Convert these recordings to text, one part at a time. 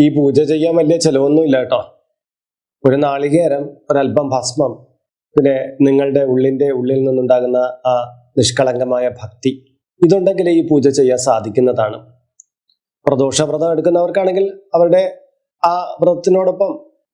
ഈ പൂജ ചെയ്യാൻ വലിയ ചെലവൊന്നുമില്ല കേട്ടോ. ഒരു നാളികേരം ഒരല്പം ഭസ്മം പിന്നെ നിങ്ങളുടെ ഉള്ളിന്റെ ഉള്ളിൽ നിന്നുണ്ടാകുന്ന ആ നിഷ്കളങ്കമായ ഭക്തി ഇതുണ്ടെങ്കിൽ ഈ പൂജ ചെയ്യാൻ സാധിക്കുന്നതാണ്. പ്രദോഷവ്രതം എടുക്കുന്നവർക്കാണെങ്കിൽ അവരുടെ ആ വ്രതത്തിനോടൊപ്പം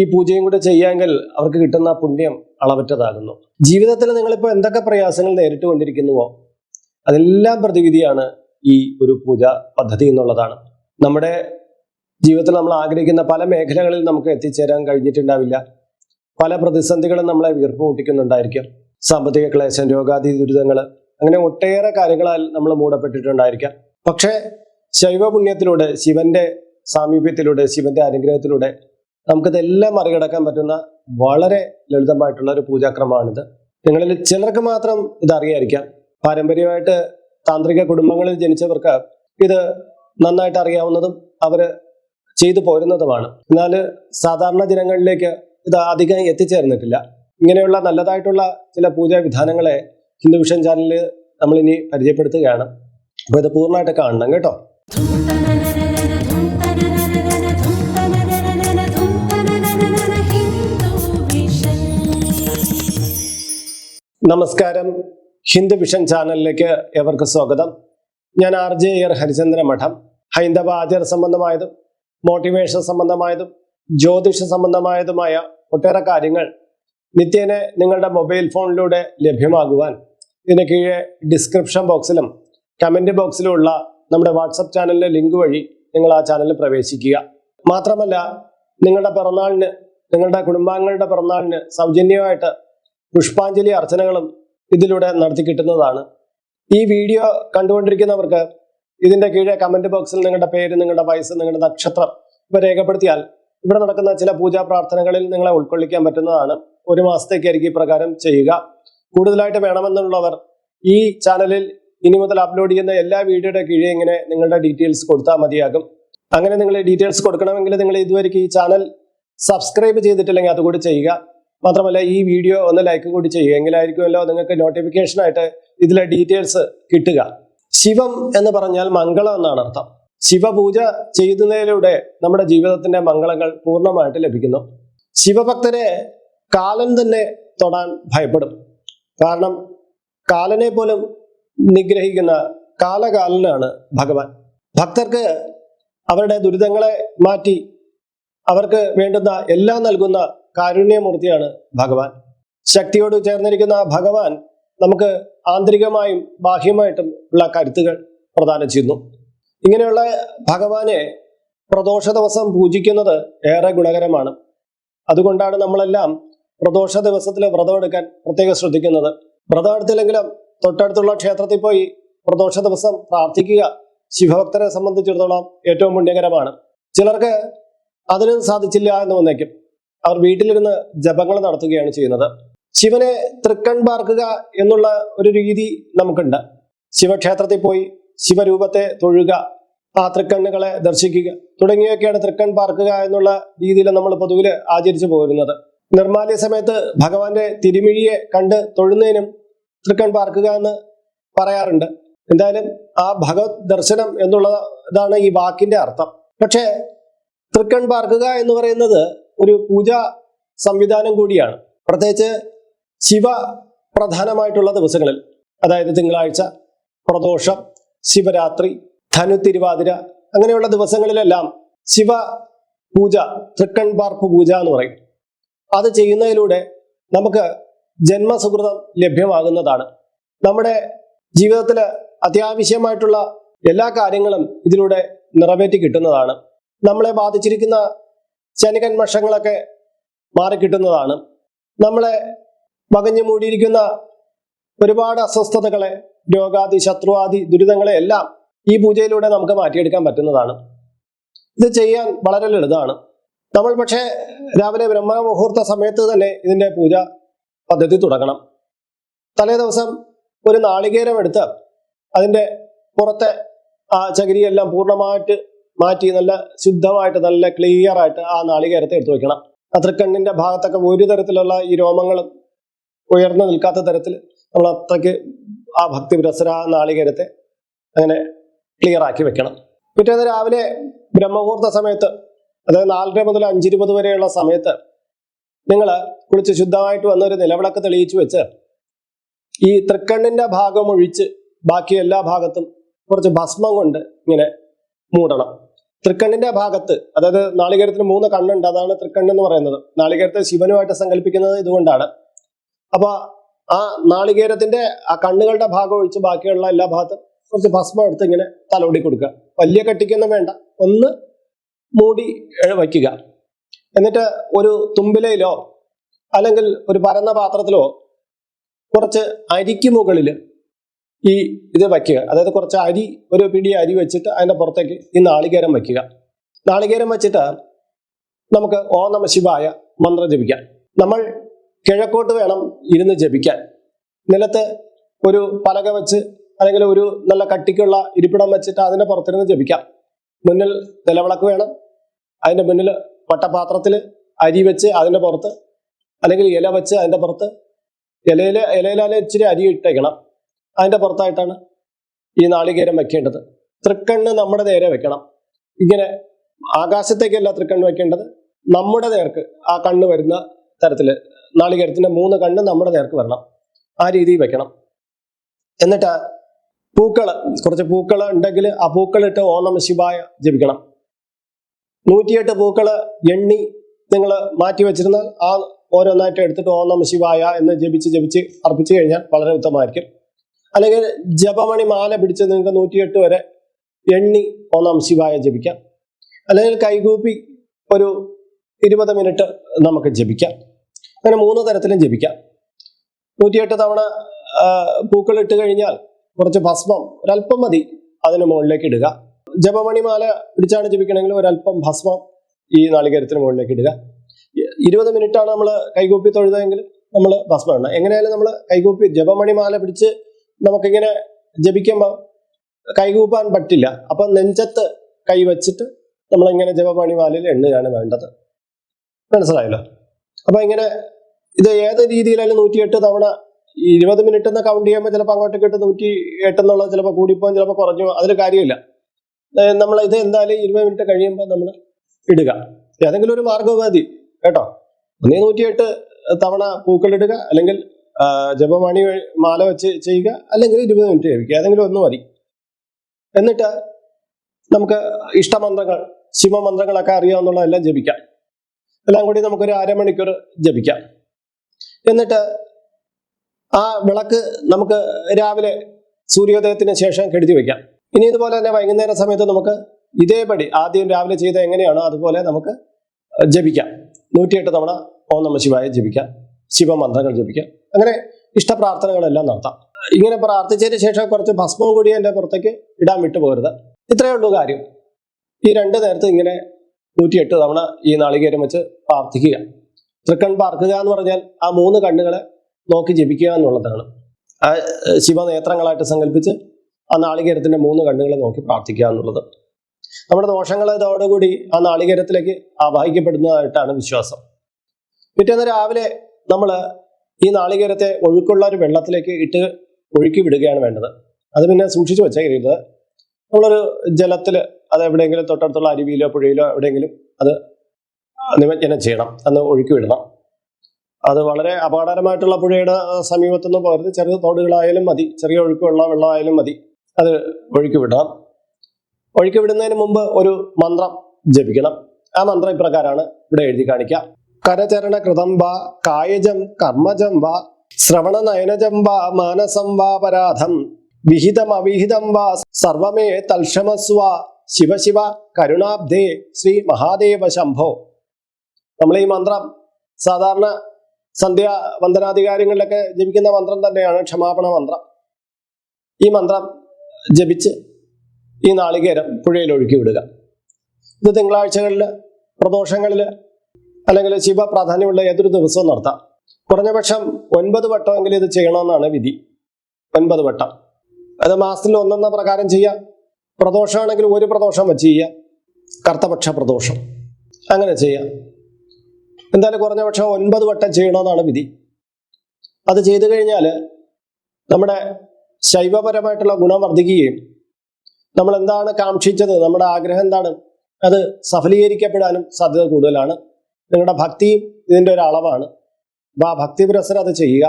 ഈ പൂജയും കൂടെ ചെയ്യാമെങ്കിൽ അവർക്ക് കിട്ടുന്ന പുണ്യം അളവറ്റതാകുന്നു. ജീവിതത്തിൽ നിങ്ങളിപ്പോൾ എന്തൊക്കെ പ്രയാസങ്ങൾ നേരിട്ട് കൊണ്ടിരിക്കുന്നുവോ? അതെല്ലാം പ്രതിവിധിയാണ് ഈ ഒരു പൂജ പദ്ധതി എന്നുള്ളതാണ്. നമ്മുടെ ജീവിതത്തിൽ നമ്മൾ ആഗ്രഹിക്കുന്ന പല മേഖലകളിൽ നമുക്ക് എത്തിച്ചേരാൻ കഴിഞ്ഞിട്ടുണ്ടാവില്ല. പല പ്രതിസന്ധികളും നമ്മളെ വീർപ്പ് മുട്ടിക്കുന്നുണ്ടായിരിക്കും സാമ്പത്തിക ക്ലേശം രോഗാതി ദുരിതങ്ങൾ അങ്ങനെ ഒട്ടേറെ കാര്യങ്ങളാൽ നമ്മൾ മൂടപ്പെട്ടിട്ടുണ്ടായിരിക്കാം. പക്ഷേ ശൈവപുണ്യത്തിലൂടെ ശിവന്റെ സാമീപ്യത്തിലൂടെ ശിവന്റെ അനുഗ്രഹത്തിലൂടെ നമുക്കിതെല്ലാം മറികടക്കാൻ പറ്റുന്ന വളരെ ലളിതമായിട്ടുള്ള ഒരു പൂജാക്രമമാണിത്. നിങ്ങളിൽ ചിലർക്ക് മാത്രം ഇതറിയായിരിക്കാം. പാരമ്പര്യമായിട്ട് താന്ത്രിക കുടുംബങ്ങളിൽ ജനിച്ചവർക്ക് ഇത് നന്നായിട്ട് അറിയാവുന്നതും അവർ ചെയ്തു പോരുന്നതുമാണ്. എന്നാൽ സാധാരണ ജനങ്ങളിലേക്ക് ഇത് അധികം എത്തിച്ചേർന്നിട്ടില്ല. ഇങ്ങനെയുള്ള നല്ലതായിട്ടുള്ള ചില പൂജാ വിധാനങ്ങളെ ഹിന്ദു വിഷൻ ചാനലിൽ നമ്മൾ ഇനി പരിചയപ്പെടുത്തുകയാണ്. അപ്പോൾ ഇത് പൂർണമായിട്ട് കാണണം കേട്ടോ. നമസ്കാരം. ഹിന്ദു വിഷൻ ചാനലിലേക്ക് എവർക്ക് സ്വാഗതം. ഞാൻ ആർ ജെ എയർ ഹരിചന്ദ്ര മഠം ഹൈന്ദവ ആചാര സംബന്ധമായതും മോട്ടിവേഷൻ സംബന്ധമായതും ജ്യോതിഷ സംബന്ധമായതുമായ ഒട്ടേറെ കാര്യങ്ങൾ നിത്യേന നിങ്ങളുടെ മൊബൈൽ ഫോണിലൂടെ ലഭ്യമാകുവാൻ ഇതിന് കീഴെ ഡിസ്ക്രിപ്ഷൻ ബോക്സിലും കമന്റ് ബോക്സിലുമുള്ള നമ്മുടെ വാട്സപ്പ് ചാനലിലെ ലിങ്ക് വഴി നിങ്ങൾ ആ ചാനലിൽ പ്രവേശിക്കുക. മാത്രമല്ല നിങ്ങളുടെ പിറന്നാളിന് നിങ്ങളുടെ കുടുംബാംഗങ്ങളുടെ പിറന്നാളിന് സൗജന്യമായിട്ട് പുഷ്പാഞ്ജലി അർച്ചനകളും ഇതിലൂടെ നടത്തി കിട്ടുന്നതാണ് ഈ വീഡിയോ കണ്ടുകൊണ്ടിരിക്കുന്നവർക്ക് ഇതിന്റെ കീഴെ കമന്റ് ബോക്സിൽ നിങ്ങളുടെ പേര് നിങ്ങളുടെ വയസ്സ് നിങ്ങളുടെ നക്ഷത്രം ഇവ രേഖപ്പെടുത്തിയാൽ ഇവിടെ നടക്കുന്ന ചില പൂജാ പ്രാർത്ഥനകളിൽ നിങ്ങളെ ഉൾക്കൊള്ളിക്കാൻ പറ്റുന്നതാണ്. ഒരു മാസത്തേക്കായിരിക്കും ഈ പ്രകാരം ചെയ്യുക. കൂടുതലായിട്ട് വേണമെന്നുള്ളവർ ഈ ചാനലിൽ ഇനി മുതൽ അപ്ലോഡ് ചെയ്യുന്ന എല്ലാ വീഡിയോയുടെ കീഴെ ഇങ്ങനെ നിങ്ങളുടെ ഡീറ്റെയിൽസ് കൊടുത്താൽ മതിയാകും. അങ്ങനെ നിങ്ങൾ ഡീറ്റെയിൽസ് കൊടുക്കണമെങ്കിൽ നിങ്ങൾ ഇതുവരെ ഈ ചാനൽ സബ്സ്ക്രൈബ് ചെയ്തിട്ടില്ലെങ്കിൽ അതുകൂടി ചെയ്യുക. മാത്രമല്ല ഈ വീഡിയോ ഒന്ന് ലൈക്ക് കൂടി ചെയ്യുക. എങ്കിലായിരിക്കുമല്ലോ നിങ്ങൾക്ക് നോട്ടിഫിക്കേഷനായിട്ട് ഇതിലെ ഡീറ്റെയിൽസ് കിട്ടുക. ശിവം എന്ന് പറഞ്ഞാൽ മംഗളം എന്നാണ് അർത്ഥം. ശിവപൂജ ചെയ്യുന്നതിലൂടെ നമ്മുടെ ജീവിതത്തിന്റെ മംഗളങ്ങൾ പൂർണമായിട്ട് ലഭിക്കുന്നു. ശിവഭക്തരെ കാലൻ തന്നെ തൊടാൻ ഭയപ്പെടും. കാരണം കാലനെ പോലും നിഗ്രഹിക്കുന്ന കാലകാലനാണ് ഭഗവാൻ. ഭക്തർക്ക് അവരുടെ ദുരിതങ്ങളെ മാറ്റി അവർക്ക് വേണ്ടുന്ന എല്ലാം നൽകുന്ന കാരുണ്യമൂർത്തിയാണ് ഭഗവാൻ. ശക്തിയോട് ചേർന്നിരിക്കുന്ന ഭഗവാൻ നമുക്ക് ആന്തരികമായും ബാഹ്യമായിട്ടും ഉള്ള കരുത്തുകൾ പ്രദാനം ചെയ്യുന്നു. ഇങ്ങനെയുള്ള ഭഗവാനെ പ്രദോഷ ദിവസം പൂജിക്കുന്നത് ഏറെ ഗുണകരമാണ്. അതുകൊണ്ടാണ് നമ്മളെല്ലാം പ്രദോഷ ദിവസത്തിൽ വ്രതം എടുക്കാൻ പ്രത്യേകം ശ്രദ്ധിക്കുന്നത്. വ്രതം എടുത്തില്ലെങ്കിലും തൊട്ടടുത്തുള്ള ക്ഷേത്രത്തിൽ പോയി പ്രദോഷ ദിവസം പ്രാർത്ഥിക്കുക ശിവഭക്തരെ സംബന്ധിച്ചിടത്തോളം ഏറ്റവും പുണ്യകരമാണ്. ചിലർക്ക് അതിനും സാധിച്ചില്ല എന്ന് വന്നേക്കും. അവർ വീട്ടിലിരുന്ന് ജപങ്ങൾ നടത്തുകയാണ് ചെയ്യുന്നത്. ശിവനെ തൃക്കൺ പാർക്കുക എന്നുള്ള ഒരു രീതി നമുക്കുണ്ട്. ശിവക്ഷേത്രത്തിൽ പോയി ശിവരൂപത്തെ തൊഴുക ആ തൃക്കണ്ണുകളെ ദർശിക്കുക തുടങ്ങിയൊക്കെയാണ് തൃക്കൺ പാർക്കുക എന്നുള്ള രീതിയിൽ നമ്മൾ പൊതുവിൽ ആചരിച്ചു പോരുന്നത്. നിർമാല്യ സമയത്ത് ഭഗവാന്റെ തിരുമിഴിയെ കണ്ട് തൊഴുന്നതിനും തൃക്കൺ പാർക്കുക എന്ന് പറയാറുണ്ട്. എന്തായാലും ആ ഭഗവത് ദർശനം എന്നുള്ളതാണ് ഈ വാക്കിന്റെ അർത്ഥം. പക്ഷേ തൃക്കൺ പാർക്കുക എന്ന് പറയുന്നത് ഒരു പൂജാ സംവിധാനം കൂടിയാണ്. പ്രത്യേകിച്ച് ശിവ പ്രധാനമായിട്ടുള്ള ദിവസങ്ങളിൽ അതായത് തിങ്കളാഴ്ച പ്രദോഷം ശിവരാത്രി ധനു തിരുവാതിര അങ്ങനെയുള്ള ദിവസങ്ങളിലെല്ലാം ശിവ പൂജ തൃക്കൺ പാർപ്പ് പൂജ എന്ന് പറയും. അത് ചെയ്യുന്നതിലൂടെ നമുക്ക് ജന്മസുഹൃതം ലഭ്യമാകുന്നതാണ്. നമ്മുടെ ജീവിതത്തിൽ അത്യാവശ്യമായിട്ടുള്ള എല്ലാ കാര്യങ്ങളും ഇതിലൂടെ നിറവേറ്റി കിട്ടുന്നതാണ്. നമ്മളെ ബാധിച്ചിരിക്കുന്ന ശനികന്മഷങ്ങളൊക്കെ മാറിക്കിട്ടുന്നതാണ്. നമ്മളെ വകഞ്ഞു മൂടിയിരിക്കുന്ന ഒരുപാട് അസ്വസ്ഥതകളെ രോഗാദി ശത്രുവാദി ദുരിതങ്ങളെ എല്ലാം ഈ പൂജയിലൂടെ നമുക്ക് മാറ്റിയെടുക്കാൻ പറ്റുന്നതാണ്. ഇത് ചെയ്യാൻ വളരെ ലളിതമാണ്. നമ്മൾ പക്ഷേ രാവിലെ ബ്രഹ്മമുഹൂർത്ത സമയത്ത് തന്നെ ഇതിന്റെ പൂജ പദ്ധതി തുടങ്ങണം. തലേ ദിവസം ഒരു നാളികേരം എടുത്ത് അതിന്റെ പുറത്തെ ആ ചകിരിയെല്ലാം പൂർണമായിട്ട് മാറ്റി നല്ല ശുദ്ധമായിട്ട് നല്ല ക്ലിയർ ആയിട്ട് ആ നാളികേരത്തെ എടുത്തു വെക്കണം. അത്രക്കണ്ണിന്റെ ഭാഗത്തൊക്കെ ഒരു തരത്തിലുള്ള ഈ രോമങ്ങളും ഉയർന്നു നിൽക്കാത്ത തരത്തിൽ നമ്മൾ അത്രയ്ക്ക് ആ ഭക്തി പുരസര നാളികേരത്തെ അങ്ങനെ ക്ലിയർ ആക്കി വെക്കണം. പിറ്റേന്ന് രാവിലെ ബ്രഹ്മമുഹൂർത്ത സമയത്ത് അതായത് നാലര മുതൽ അഞ്ചിരുപത് വരെയുള്ള സമയത്ത് നിങ്ങൾ കുളിച്ച് ശുദ്ധമായിട്ട് വന്ന ഒരു നിലവിളക്ക് തെളിയിച്ചു വെച്ച് ഈ തൃക്കണ്ണിന്റെ ഭാഗം ഒഴിച്ച് ബാക്കി എല്ലാ ഭാഗത്തും കുറച്ച് ഭസ്മം കൊണ്ട് ഇങ്ങനെ മൂടണം. തൃക്കണ്ണിന്റെ ഭാഗത്ത് അതായത് നാളികേരത്തിന് മൂന്ന് കണ്ണുണ്ട്. അതാണ് തൃക്കണ്ണെന്ന് പറയുന്നത്. നാളികേരത്തെ ശിവനുമായിട്ട് സങ്കല്പിക്കുന്നത് ഇതുകൊണ്ടാണ്. അപ്പൊ ആ നാളികേരത്തിന്റെ ആ കണ്ണുകളുടെ ഭാഗം ഒഴിച്ച് ബാക്കിയുള്ള എല്ലാ ഭാഗത്തും കുറച്ച് ഭസ്മം എടുത്ത് ഇങ്ങനെ തലോടി കൊടുക്കുക. വലിയ കെട്ടിക്കൊന്നും വേണ്ട. ഒന്ന് മൂടി വയ്ക്കുക. എന്നിട്ട് ഒരു തുമ്പിലയിലോ അല്ലെങ്കിൽ ഒരു പരന്ന പാത്രത്തിലോ കുറച്ച് അരിക്ക് മുകളിൽ ഈ ഇത് വയ്ക്കുക. അതായത് കുറച്ച് അരി ഒരു പിടി അരി വെച്ചിട്ട് അതിന്റെ പുറത്തേക്ക് ഈ നാളികേരം വയ്ക്കുക. നാളികേരം വെച്ചിട്ട് നമുക്ക് ഓ നമ ശിവായ മന്ത്രം ജപിക്കാം. നമ്മൾ കിഴക്കോട്ട് വേണം ഇരുന്ന് ജപിക്കാൻ. നിലത്ത് ഒരു പലക വെച്ച് അല്ലെങ്കിൽ ഒരു നല്ല കട്ടിക്കുള്ള ഇരിപ്പിടം വെച്ചിട്ട് അതിന്റെ പുറത്തിരുന്ന് ജപിക്കാം. മുന്നിൽ നിലവിളക്ക് വേണം. അതിന്റെ മുന്നിൽ വട്ടപാത്രത്തിൽ അരി വെച്ച് അതിന്റെ പുറത്ത് അല്ലെങ്കിൽ ഇല വെച്ച് അതിന്റെ പുറത്ത് ഇലയിൽ ഇലയിലാലെ ഇച്ചിരി അരി ഇട്ടേക്കണം. അതിന്റെ പുറത്തായിട്ടാണ് ഈ നാളികേരം വെക്കേണ്ടത്. തൃക്കണ്ണ് നമ്മുടെ നേരെ വെക്കണം. ഇങ്ങനെ ആകാശത്തേക്കല്ല തൃക്കണ്ണ് വെക്കേണ്ടത്. നമ്മുടെ നേർക്ക് ആ കണ്ണ് വരുന്ന തരത്തിൽ നാളികേരത്തിന്റെ മൂന്ന് കണ്ണ് നമ്മുടെ നേർക്ക് വരണം. ആ രീതിയിൽ വെക്കണം. എന്നിട്ട് പൂക്കൾ കുറച്ച് പൂക്കൾ ഉണ്ടെങ്കിൽ ആ പൂക്കളിട്ട് ഓം നമ ശിവായ ജപിക്കണം. നൂറ്റിയെട്ട് പൂക്കൾ എണ്ണി നിങ്ങൾ മാറ്റി വെച്ചിരുന്നാൽ ആ ഓരോന്നായിട്ട് എടുത്തിട്ട് ഓണം ശിവായ എന്ന് ജപിച്ച് ജപിച്ച് അർപ്പിച്ചു കഴിഞ്ഞാൽ വളരെ ഉത്തമമായിരിക്കും. അല്ലെങ്കിൽ ജപമണി മാല പിടിച്ച് നിങ്ങൾക്ക് നൂറ്റിയെട്ട് വരെ എണ്ണി ഓണം ശിവായ ജപിക്കാം. അല്ലെങ്കിൽ കൈകൂപ്പി ഒരു ഇരുപത് മിനിറ്റ് നമുക്ക് ജപിക്കാം. അങ്ങനെ മൂന്ന് തരത്തിലും ജപിക്കാം. നൂറ്റിയെട്ട് തവണ പൂക്കൾ ഇട്ട് കഴിഞ്ഞാൽ കുറച്ച് ഭസ്മം ഒരല്പം മതി അതിന് മുകളിലേക്ക് ഇടുക. ജപമണിമാല പിടിച്ചാണ് ജപിക്കണമെങ്കിൽ ഒരല്പം ഭസ്മം ഈ നാളികേരത്തിന് മുകളിലേക്ക് ഇടുക. ഇരുപത് മിനിറ്റാണ് നമ്മൾ കൈകൂപ്പി തൊഴുതെങ്കിൽ നമ്മൾ ഭസ്മം ഇടണം. എങ്ങനെയായാലും നമ്മൾ കൈകൂപ്പി ജപമണിമാല പിടിച്ച് നമുക്കിങ്ങനെ ജപിക്കുമ്പോൾ കൈകൂപ്പാൻ പറ്റില്ല. അപ്പൊ നെഞ്ചത്ത് കൈ വെച്ചിട്ട് നമ്മളിങ്ങനെ ജപമണിമാലയിൽ എണ്ണുകയാണ് വേണ്ടത്. മനസ്സിലായല്ലോ? അപ്പൊ ഇങ്ങനെ ഇത് ഏത് രീതിയിലായാലും നൂറ്റിയെട്ട് തവണ ഇരുപത് മിനിറ്റ് എന്ന് കൗണ്ട് ചെയ്യുമ്പോൾ ചിലപ്പോൾ അങ്ങോട്ടേക്ക് ഇട്ട് നൂറ്റി എട്ട് എന്നുള്ളത് ചിലപ്പോൾ കൂടിപ്പോകും ചിലപ്പോൾ കുറഞ്ഞു അതിൽ കാര്യമില്ല. നമ്മൾ ഇത് എന്തായാലും ഇരുപത് മിനിറ്റ് കഴിയുമ്പോൾ നമ്മൾ ഇടുക. ഏതെങ്കിലും ഒരു മാർഗോപാധി കേട്ടോ? കേട്ടോ ഒന്നീ നൂറ്റിയെട്ട് തവണ പൂക്കളിടുക അല്ലെങ്കിൽ ജപമണി മാല വെച്ച് ചെയ്യുക അല്ലെങ്കിൽ ഇരുപത് മിനിറ്റ് കഴിക്കുക. ഏതെങ്കിലും ഒന്ന് മതി. എന്നിട്ട് നമുക്ക് ഇഷ്ടമന്ത്രങ്ങൾ ശിവമന്ത്രങ്ങളൊക്കെ അറിയാവുന്നുള്ളതെല്ലാം ജപിക്കാം. എല്ലാം കൂടി നമുക്കൊരു അരമണിക്കൂർ ജപിക്കാം. എന്നിട്ട് ആ വിളക്ക് നമുക്ക് രാവിലെ സൂര്യോദയത്തിന് ശേഷം കെടുത്തി വയ്ക്കാം. ഇനി ഇതുപോലെ തന്നെ വൈകുന്നേര സമയത്ത് നമുക്ക് ഇതേപടി ആദ്യം രാവിലെ ചെയ്ത എങ്ങനെയാണോ അതുപോലെ നമുക്ക് ജപിക്കാം. നൂറ്റിയെട്ട് തവണ ഓം നമ ശിവായ ജപിക്കാം. ശിവമന്ത്രങ്ങൾ ജപിക്കാം. അങ്ങനെ ഇഷ്ടപ്രാർത്ഥനകളെല്ലാം നടത്താം. ഇങ്ങനെ പ്രാർത്ഥിച്ചതിന് ശേഷം കുറച്ച് ഭസ്മവും കൂടി എന്റെ പുറത്തേക്ക് ഇടാൻ വിട്ടു പോകരുത് ഇത്രയേ ഉള്ളൂ കാര്യം. ഈ രണ്ട് നേരത്ത് ഇങ്ങനെ നൂറ്റിയെട്ട് തവണ ഈ നാളികേരം വെച്ച് പ്രാർത്ഥിക്കുക. തൃക്കൺ പാർക്കുക എന്ന് പറഞ്ഞാൽ ആ മൂന്ന് കണ്ണുകളെ നോക്കി ജപിക്കുക എന്നുള്ളതാണ്. ആ ശിവനേത്രങ്ങളായിട്ട് സങ്കല്പിച്ച് ആ നാളികേരത്തിന്റെ മൂന്ന് കണ്ണുകളെ നോക്കി പ്രാർത്ഥിക്കുക എന്നുള്ളത്. നമ്മുടെ ദോഷങ്ങൾ ഇതോടുകൂടി ആ നാളികേരത്തിലേക്ക് ആവാഹിക്കപ്പെടുന്നതായിട്ടാണ് വിശ്വാസം. പിറ്റേന്ന് രാവിലെ നമ്മൾ ഈ നാളികേരത്തെ ഒഴുക്കുള്ള ഒരു വെള്ളത്തിലേക്ക് ഇട്ട് ഒഴുക്കി വിടുകയാണ് വേണ്ടത്. അത് പിന്നെ സൂക്ഷിച്ചു വെച്ചേക്കരുത് നമ്മളൊരു ജലത്തിൽ അത് എവിടെയെങ്കിലും തൊട്ടടുത്തുള്ള അരുവിയിലോ പുഴയിലോ എവിടെയെങ്കിലും അത് നിമജ്ജനം ചെയ്യണം അന്ന് ഒഴുക്കി വിടണം. അത് വളരെ അപകടകരമായിട്ടുള്ള പുഴയുടെ സമീപത്തൊന്നും പോകരുത്. ചെറിയ തോടുകളായാലും മതി. ചെറിയ ഒഴുക്കുള്ള വെള്ളമായാലും മതി. അത് ഒഴുക്കി വിടണം. ഒഴുക്കി വിടുന്നതിന് മുമ്പ് ഒരു മന്ത്രം ജപിക്കണം. ആ മന്ത്രം ഇപ്രകാരമാണ് ഇവിടെ എഴുതി കാണിക്കാം കരചരണ കൃതം വാ കായജം കർമ്മജം വാ ശ്രവണ നയനജം വാ മാനസം വാ പരാധം. വിഹിതം അവിഹിതം വാ സർവമേ തൽക്ഷമസ്വ ശിവശിവ കരുണാബ്ധേ ശ്രീ മഹാദേവ ശംഭോ. നമ്മൾ ഈ മന്ത്രം സാധാരണ സന്ധ്യാ വന്ദനാധികാരങ്ങളിലൊക്കെ ജപിക്കുന്ന മന്ത്രം തന്നെയാണ് ക്ഷമാപണ മന്ത്രം. ഈ മന്ത്രം ജപിച്ച് ഈ നാളികേരം പുഴയിൽ ഒഴുക്കി വിടുക. ഇത് തിങ്കളാഴ്ചകളിൽ പ്രദോഷങ്ങളിൽ അല്ലെങ്കിൽ ശിവ പ്രാധാന്യമുള്ള ഏതൊരു ദിവസവും നടത്താം. കുറഞ്ഞപക്ഷം ഒൻപത് വട്ടമെങ്കിലും ഇത് ചെയ്യണമെന്നാണ് വിധി. ഒൻപത് വട്ടം. അത് മാസത്തിൽ ഒന്നെന്ന പ്രകാരം ചെയ്യാം. പ്രദോഷമാണെങ്കിൽ ഒരു പ്രദോഷം വെച്ച് ചെയ്യാം കർത്തപക്ഷ പ്രദോഷം. അങ്ങനെ ചെയ്യാം എന്തായാലും കുറഞ്ഞ പക്ഷം ഒൻപത് വട്ടം ചെയ്യണമെന്നാണ് വിധി. അത് ചെയ്തു കഴിഞ്ഞാൽ നമ്മുടെ ശൈവപരമായിട്ടുള്ള ഗുണം വർദ്ധിക്കുകയും നമ്മൾ എന്താണ് കാക്ഷിച്ചത് നമ്മുടെ ആഗ്രഹം എന്താണ് അത് സഫലീകരിക്കപ്പെടാനും സാധ്യത കൂടുതലാണ്. നിങ്ങളുടെ ഭക്തിയും ഇതിന്റെ ഒരു അളവാണ്. അപ്പോൾ ആ ഭക്തി പുരസരം അത് ചെയ്യുക.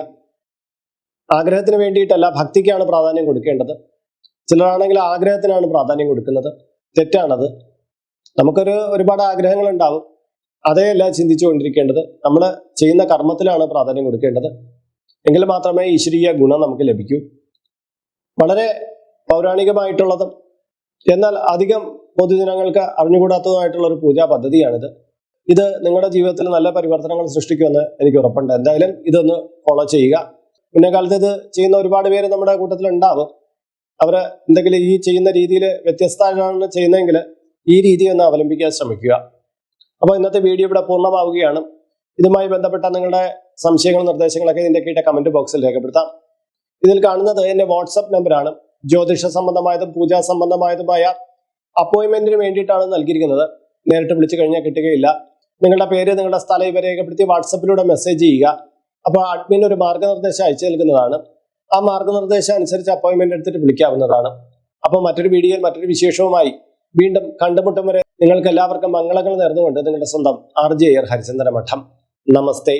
ആഗ്രഹത്തിന് വേണ്ടിയിട്ടല്ല ഭക്തിക്കാണ് പ്രാധാന്യം കൊടുക്കേണ്ടത്. ചിലരാണെങ്കിൽ ആഗ്രഹത്തിനാണ് പ്രാധാന്യം കൊടുക്കുന്നത്. തെറ്റാണത്. നമുക്കൊരു ഒരുപാട് ആഗ്രഹങ്ങൾ ഉണ്ടാവും അതേയല്ല ചിന്തിച്ചു കൊണ്ടിരിക്കേണ്ടത്. നമ്മൾ ചെയ്യുന്ന കർമ്മത്തിലാണ് പ്രാധാന്യം കൊടുക്കേണ്ടത്. എങ്കിൽ മാത്രമേ ഈശ്വരീയ ഗുണം നമുക്ക് ലഭിക്കൂ. വളരെ പൗരാണികമായിട്ടുള്ളതും എന്നാൽ അധികം പൊതുജനങ്ങൾക്ക് അറിഞ്ഞുകൂടാത്തതുമായിട്ടുള്ള ഒരു പൂജാ പദ്ധതിയാണിത്. ഇത് നിങ്ങളുടെ ജീവിതത്തിൽ നല്ല പരിവർത്തനങ്ങൾ സൃഷ്ടിക്കുമെന്ന് എനിക്ക് ഉറപ്പുണ്ട്. എന്തായാലും ഇതൊന്ന് ഫോളോ ചെയ്യുക. മുന്നേ കാലത്ത് ഇത് ചെയ്യുന്ന ഒരുപാട് പേര് നമ്മുടെ കൂട്ടത്തിൽ ഉണ്ടാവും അവർ എന്തെങ്കിലും ഈ ചെയ്യുന്ന രീതിയിൽ വ്യത്യസ്തമാണ് ചെയ്യുന്നതെങ്കിൽ ഈ രീതി ഒന്ന് അവലംബിക്കാൻ ശ്രമിക്കുക. അപ്പോൾ ഇന്നത്തെ വീഡിയോ ഇവിടെ പൂർണമാവുകയാണ്. ഇതുമായി ബന്ധപ്പെട്ട നിങ്ങളുടെ സംശയങ്ങളും നിർദ്ദേശങ്ങളൊക്കെ ഇതിന്റെ കീഴെ കമന്റ് ബോക്സിൽ രേഖപ്പെടുത്താം. ഇതിൽ കാണുന്നത് എന്റെ വാട്സപ്പ് നമ്പറാണ് ജ്യോതിഷ സംബന്ധമായതും പൂജാ സംബന്ധമായതുമായ അപ്പോയിൻമെന്റിന് വേണ്ടിയിട്ടാണ് നൽകിയിരിക്കുന്നത്. നേരിട്ട് വിളിച്ചു കഴിഞ്ഞാൽ കിട്ടുകയില്ല. നിങ്ങളുടെ പേര് നിങ്ങളുടെ സ്ഥലം ഇവ രേഖപ്പെടുത്തി വാട്സപ്പിലൂടെ മെസ്സേജ് ചെയ്യുക. അപ്പോൾ അഡ്മിൻ ഒരു മാർഗനിർദ്ദേശം അയച്ചു നൽകുന്നതാണ്. ആ മാർഗനിർദ്ദേശം അനുസരിച്ച് അപ്പോയിന്റ്മെന്റ് എടുത്തിട്ട് വിളിക്കാവുന്നതാണ്. അപ്പോൾ മറ്റൊരു വീഡിയോ മറ്റൊരു വിശേഷവുമായി വീണ്ടും കണ്ടുമുട്ടും വരെ നിങ്ങൾക്ക് എല്ലാവർക്കും മംഗളങ്ങൾ നേർന്നുകൊണ്ട് നിങ്ങളുടെ സ്വന്തം ആർ ജെ എയർ ഹരിചന്ദ്ര മഠം നമസ്തേ.